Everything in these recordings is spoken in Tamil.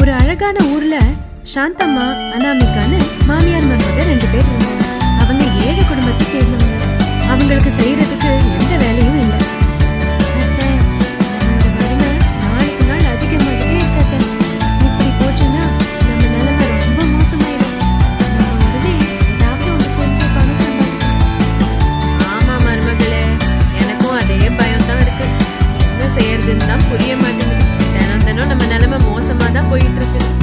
ஒரு அழகான ஊர்ல சாந்தம்மா அனாமிகான்னு மாமியார் மருமக ரெண்டு பேர் இருந்தாங்க அவங்க ஏழை குடும்பத்தை சேர்ந்தவங்க. அவங்களுக்கு செய்யறதுக்கு எந்த வேலையும் இல்லை. போயிட்டு இருக்குது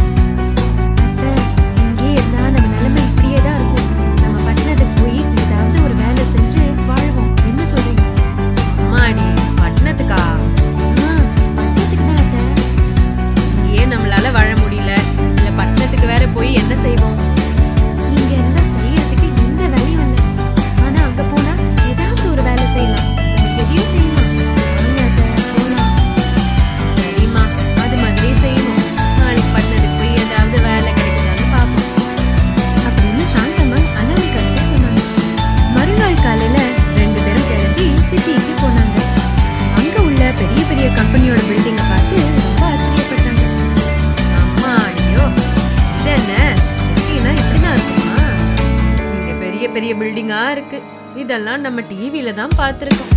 போல்டிங்கா இருக்கு. இதெல்லாம் நம்ம டிவியில தான் பார்த்துருக்கோம்.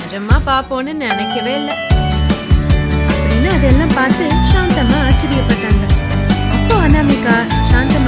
நிஜமா பார்ப்போம்னு நினைக்கவே இல்லை. அப்படின்னு அதெல்லாம் பார்த்து சாந்தமா ஆச்சரியப்பட்டாங்க. அப்போ அனாமிகா சாந்தம்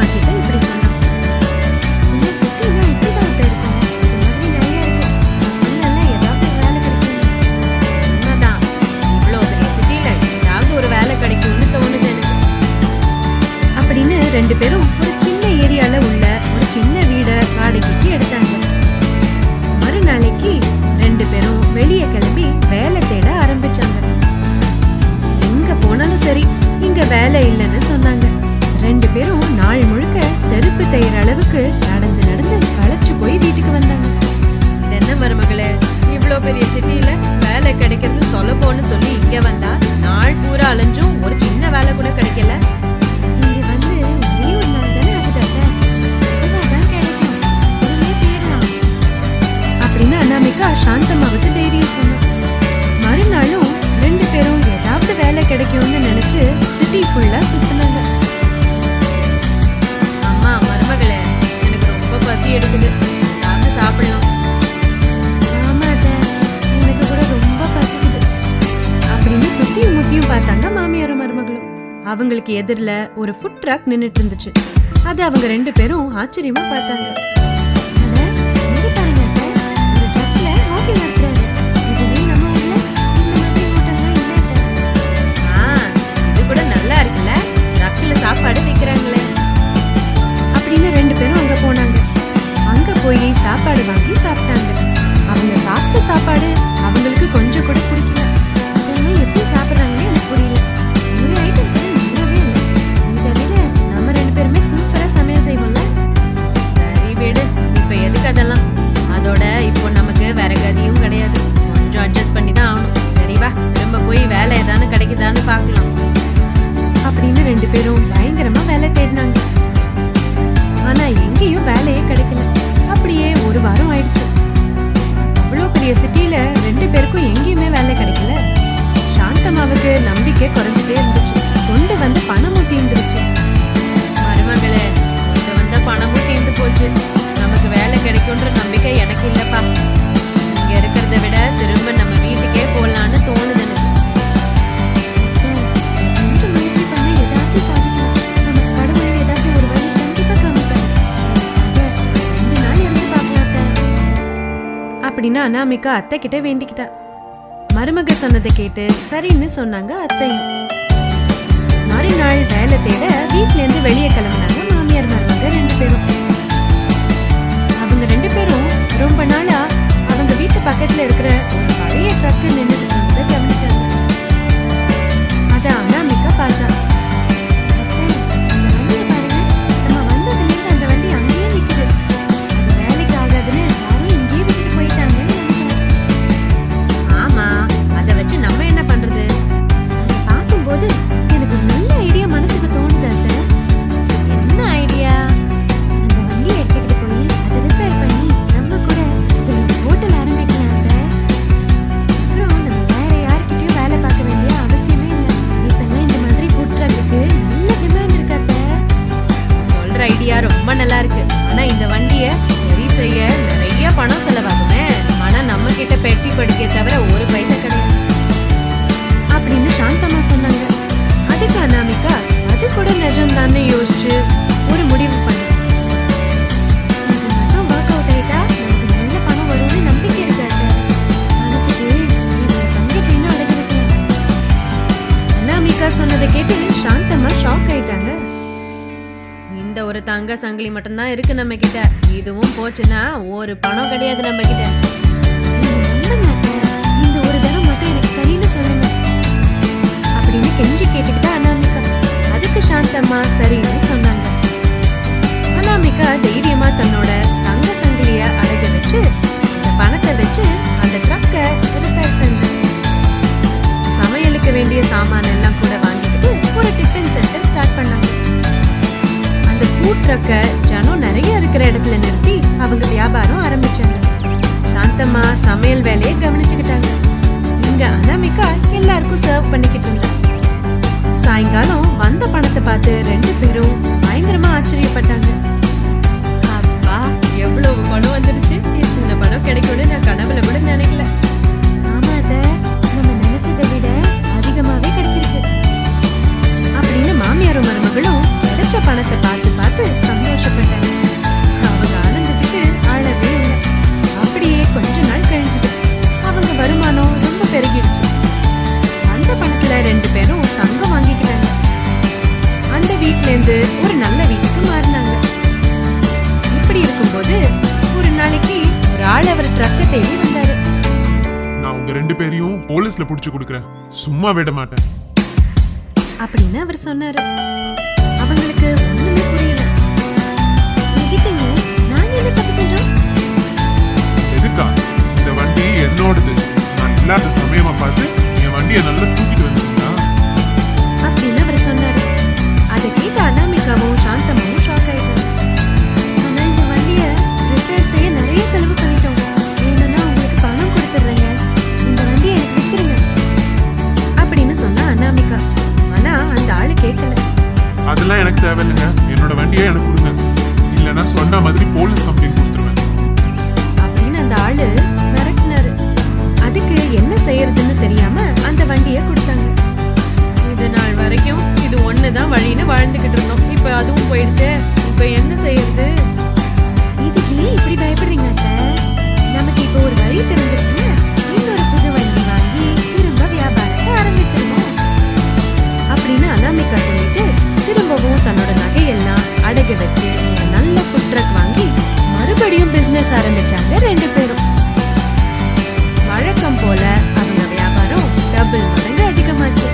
அவங்களுக்கு எதிரில் ஒரு ஃபுட் ட்ரக் நின்றுட்டு இருந்துச்சு அது அவங்க ரெண்டு பேரும் ஆச்சரியமாக பார்த்தாங்க. இது கூட நல்லா இருக்குல்ல. ட்ரக்கில் சாப்பாடு விற்கிறாங்களே அப்படின்னு ரெண்டு பேரும் அங்கே போனாங்க. அங்கே போய் சாப்பாடு வாங்கி சாப்பிட்டாங்க. அவங்க சாப்பிட்ட சாப்பாடு எனக்கு நம்பிக்கை குறைஞ்சிட்டே இருந்துச்சு. கொண்டு வந்து பணமும் தீர்ந்துருச்சு. மருமகளே கொண்டு வந்த பணமும் தீர்ந்து போச்சு. நமக்கு வேலை கிடைக்கும்ன்ற நம்பிக்கை எனக்கு இல்லைப்பா. இங்கே இருக்கிறத விட திரும்ப நம்ம வீட்டுக்கே போகலான்னு தோணுது அப்படின்னா அனாமிகா அத்தை கிட்ட வேண்டிக்கிட்டா. மருமக சொன்னதை கேட்டு சரின்னு சொன்னாங்க அத்தையும். மறுநாள் வேலை தேட வீட்டிலேருந்து வெளியே கிளம்பினாங்க மாமியார் மருமக ரெண்டு பேரும். அவங்க ரெண்டு பேரும் ரொம்ப நாளா அவங்க வீட்டு பக்கத்துல இருக்கிற ஒரு பழைய ட்ரக்கு நின்றுட்டு கவனிச்சாங்க. அதான் ஆனா ஒரு தங்க சங்கிலி மட்டும்தான் இருக்கு நம்ம கிட்ட இதுவும் போச்சுன்னா ஒரு பணம் கிடையாது நம்ம கிட்ட இந்த ஒரு தடவை மட்டும் எனக்கு சரின்னு சொல்லுங்க. அப்படின்னு கெஞ்சி கேட்டுக்கிட்டா அனாமிகா. அதுக்கு சாந்தம்மா சரின்னு சொன்னாங்க. அனாமிகா தைரியமா தன்னோட தங்க சங்கிலிய அடகு வச்சு அந்த பணத்தை வச்சு அந்த ட்ரக்கை ரிப்பேர் செஞ்சாங்க சமையலுக்கு வேண்டிய சாமான் எல்லாம் கூட ஃபுட் ட்ரக்கை ஜனம் நிறைய இருக்கிற இடத்துல நிறுத்தி அவங்க வியாபாரம் ஆரம்பிச்சாங்க. சாந்தம்மா சமையல் வேலையை கவனிச்சுக்கிட்டாங்க. இங்க அனாமிகா எல்லாருக்கும் சர்வ் பண்ணிக்கிட்டு இருந்தாங்க. இருந்து ஒரு நல்ல வீட்டுக்கு மாறினாங்க. இப்படி இருக்கும்போது ஒரு நாளைக்கு ஒரு ஆள் அவர் ட்ரக்கை தேடி வந்தாரு. நான் உங்க ரெண்டு பேரையும் போலீஸ்ல புடிச்சு கொடுக்குறேன். சும்மா விட மாட்டேன். அப்படின்னு அவர் சொன்னாரு. அவங்களுக்கு ஒண்ணுமே புரியல. எதுக்குங்க நாங்க என்ன தப்பு செஞ்சோம்? எதுக்கா? இந்த வண்டி என்னோடது. நான் இல்லாத சமயமா பார்த்து என் வண்டியை நல்லா தூக்கிட்டு வந்தீங்களா அப்படின்னு போயிடுச்சே. இப்போ என்ன செய்யறது? இதுக்கு ஏன் இப்படி பயப்படுறீங்க அத்தை? நமக்கு இப்போ ஒரு வழி தெரிஞ்சிருச்சுன்னா இன்னொரு புது வண்டி வாங்கி திரும்ப வியாபாரத்தை ஆரம்பிச்சிருவோம் அப்படின்னு அனாமிகா சொல்லிட்டு திரும்பவும் தன்னோட நகையெல்லாம் அடகு வச்சு நல்ல ஃபுட் ட்ரக் வாங்கி மறுபடியும் பிஸ்னஸ் ஆரம்பிச்சாங்க ரெண்டு பேரும். வழக்கம் போல அவங்க வியாபாரம் டபுள் மடங்கு அதிகமாச்சு.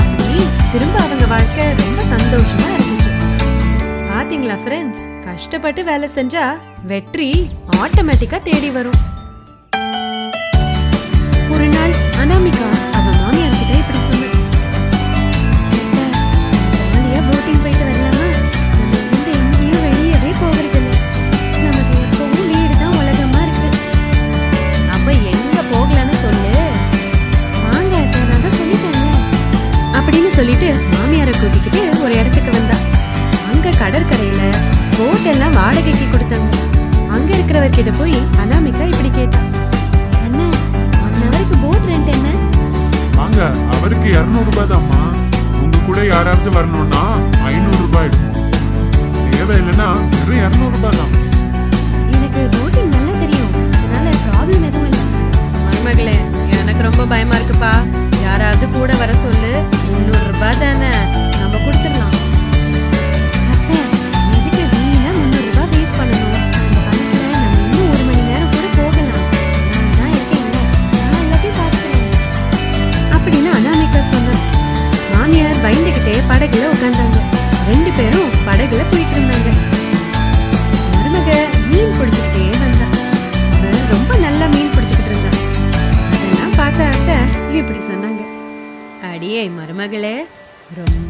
அப்படி திரும்ப அவங்க வாழ்க்கை ரொம்ப சந்தோஷம் பாத்தீங்களா ஃப்ரெண்ட்ஸ் கஷ்டப்பட்டு வேலை செஞ்சா வெற்றி ஆட்டோமேட்டிக்கா தேடி வரும். ஒரு நாள் அனாமிகா அவ மாமியார் கிட்ட இப்படி ஜாலியா போட்டிங் போயிட்டு வரலாமா? நம்ம எங்கேயும் வெளியவே போகிறது இல்ல நமக்கு எப்பவும் வீடு தான் உலகமா இருக்கு. அப்ப எங்க போகலான்னு சொல்லு. வாங்க நான் தான் அப்படின்னு சொல்லிட்டு மாமியாரை கூட்டிக்கிட்டு ஒரு இடத்துக்கு வந்தா. அங்க கடற்கரையில போட் எல்லாம் வாடகைக்கு கொடுத்தாங்க அங்க இருக்கிறவர்கிட்ட போய் அனாமிகா இப்படி கேட்டா. என்ன ஒன் ஹவருக்கு போட் ரெண்ட் என்ன? வாங்க அவருக்கு இரநூறு ரூபாய் தான்மா உங்க கூட யாராவது வரணும்னா ஐநூறு ரூபாய் எடுக்கும் தேவையில்லைன்னா வெறும் இரநூறு ரூபாய் தான். எனக்கு போட்டிங் நல்லா தெரியும். அதனால ப்ராப்ளம் எதுவும் இல்லை. மருமகளே எனக்கு ரொம்ப பயமா இருக்குப்பா. யாராவது கூட வர சொல்லு. முந்நூறு ரூபாய் தானே. நம்ம கொடுத்துடலாம்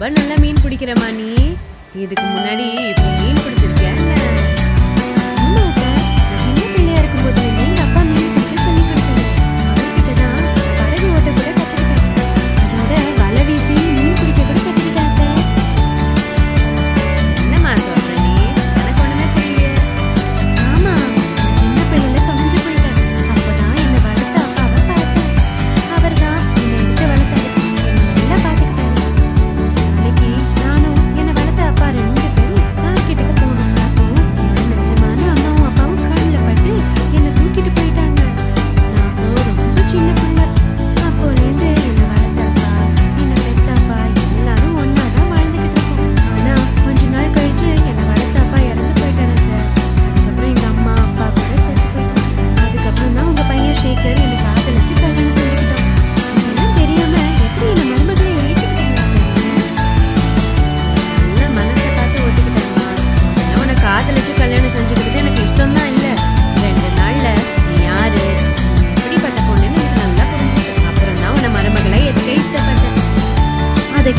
ரொம்ப நல்லா மீன் பிடிக்கிறமா நீ? இதுக்கு முன்னாடி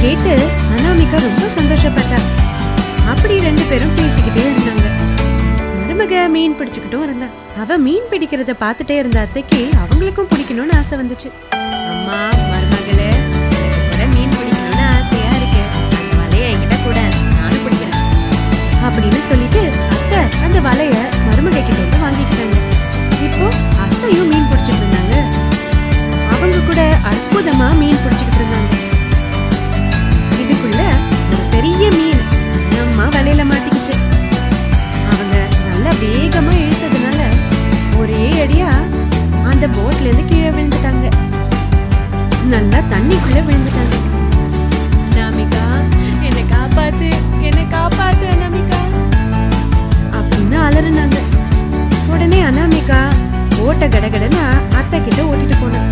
கேட்டு அனாமிகா ரொம்ப சந்தோஷப்பட்டா. அப்படி ரெண்டு பேரும் பேசிக்கிட்டே இருந்தாங்க. மருமக மீன் பிடிச்சுக்கிட்டும் இருந்தா. அவ மீன் பிடிக்கிறத பார்த்துட்டே இருந்த அத்தைக்கு அவங்களுக்கும் பிடிக்கணும்னு ஆசை வந்துச்சு. அம்மா மருமகளே மீன் பிடிக்கணும்னு ஆசையா இருக்கு. அந்த வலைய என்கிட்ட கூட நானும் பிடிக்கிறேன். அப்படின்னு சொல்லிட்டு அத்தை அந்த வலைய மருமக கிட்ட இருந்து வாங்கிக்கிட்டாங்க. இப்போ அத்தையும் மீன் பிடிச்சிட்டு இருந்தாங்க. அவங்க கூட அற்புதமா மீன் நல்லா வேகமா இழுத்ததுனால ஒரே அடியா அந்த போட்ல இருந்து கீழே விழுந்துட்டாங்க. நல்லா தண்ணிக்குள்ள விழுந்துட்டாங்க. அனாமிகா என்னை காப்பாத்து என்னை காப்பாத்து அனாமிகா அப்படின்னு அலறுனாங்க. உடனே அனாமிகா ஓட்ட கடகடன்னு அத்தை கிட்ட ஓட்டிட்டு போனான்.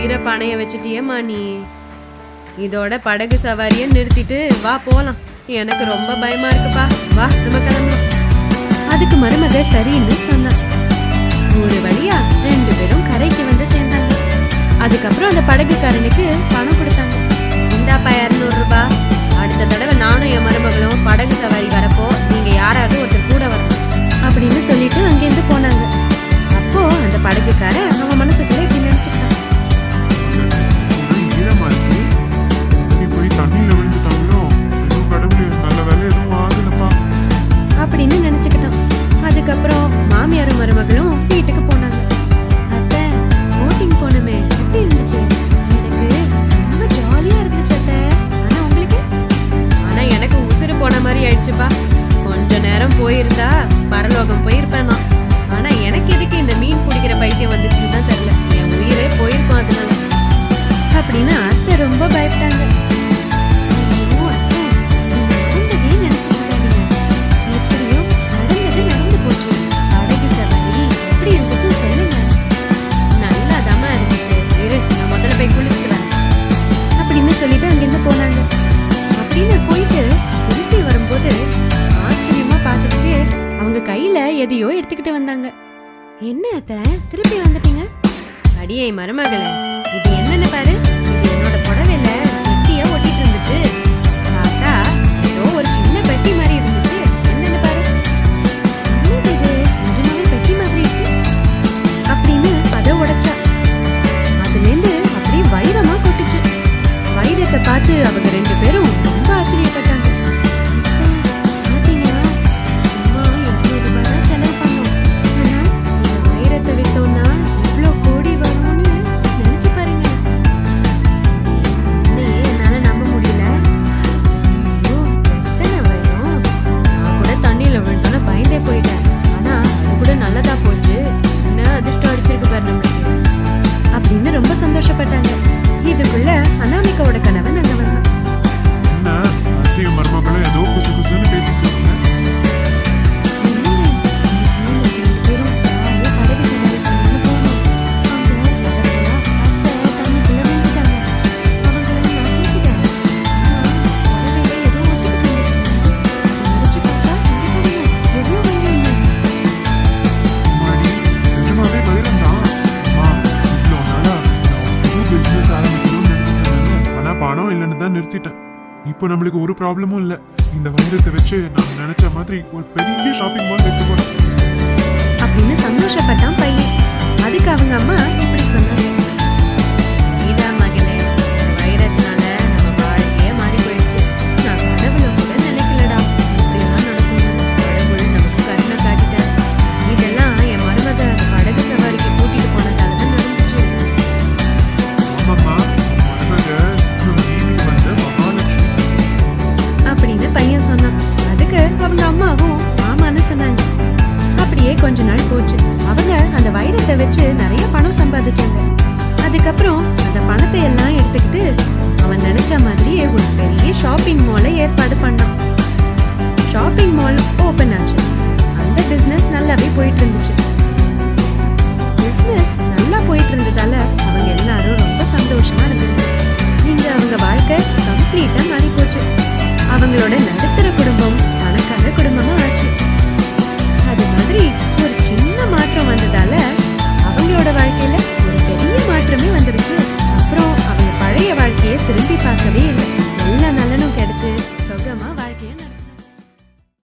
உயிரை பணைய வச்சுட்டியேம்மா நீ இதோட படகு சவாரியை நிறுத்திட்டு வா போலாம். எனக்கு ரொம்ப பயமா இருக்குப்பா. வா நம்ம கிளம்பலாம். அதுக்கு மருமக சரின்னு சொன்னான் ஒரு வழியா ரெண்டு பேரும் கரைக்கு வந்து சேர்ந்தாங்க. அதுக்கப்புறம் அந்த படகுக்காரனுக்கு பணம் கொடுத்தாங்க. இந்தாப்பா இரநூறு ரூபா அடுத்த தடவை நானும் என் மருமகளும் படகு சவாரி வரப்போ நீங்க யாராவது ஒருத்தர் கூட வரணும். அப்படின்னு சொல்லிட்டு அங்கேருந்து போனாங்க. அப்போ அந்த படகுக்காரன் அவன் மனசுக்குள்ளே போய் குளிச்சுட்டு வரேன் அப்படின்னு சொல்லிட்டு அங்கேருந்து போனாங்க. அப்படின்னு போயிட்டு திருப்பி வரும்போது ஆச்சரியமா பார்த்துக்கிட்டு அவங்க கையில எதையோ எடுத்துக்கிட்டு வந்தாங்க. என்ன அத்தை திருப்பி வந்துட்டீங்க? அடியே மருமகளே இது என்னன்னு பாரு. தான் நிறுத்திட்டேன். இப்போ நம்மளுக்கு ஒரு ப்ராப்ளமும் இல்லை. இந்த வைரத்தை வச்சு நான் நினைச்ச மாதிரி ஒரு பெரிய ஷாப்பிங் மால் வைக்க போறேன் அப்படின்னு சந்தோஷப்பட்டான் பையன். அதுக்கு அவங்க அம்மா இப்படி சொன்னாங்க. ஷாலும் ஓப்பன் ஆச்சு. அந்த பிஸ்னஸ் நல்லாவே போயிட்டு இருந்துச்சு பிஸ்னஸ் நல்லா போயிட்டு இருந்ததால அவங்க எல்லாரும் ரொம்ப சந்தோஷமா இருந்தாங்க இங்க அவங்க வாழ்க்கை கம்ப்ளீட்டா மாறி போச்சு அவங்களோட நடுத்தர குடும்பம் பணக்கார குடும்பமும் ஆச்சு. அது மாதிரி ஒரு சின்ன மாற்றம் வந்ததால அவங்களோட வாழ்க்கையில ஒரு பெரிய மாற்றமே வந்துருச்சு. அப்புறம் அவங்க பழைய வாழ்க்கையை திரும்பி பார்க்கவே இல்லை. எல்லா நலனும் கிடைச்சு.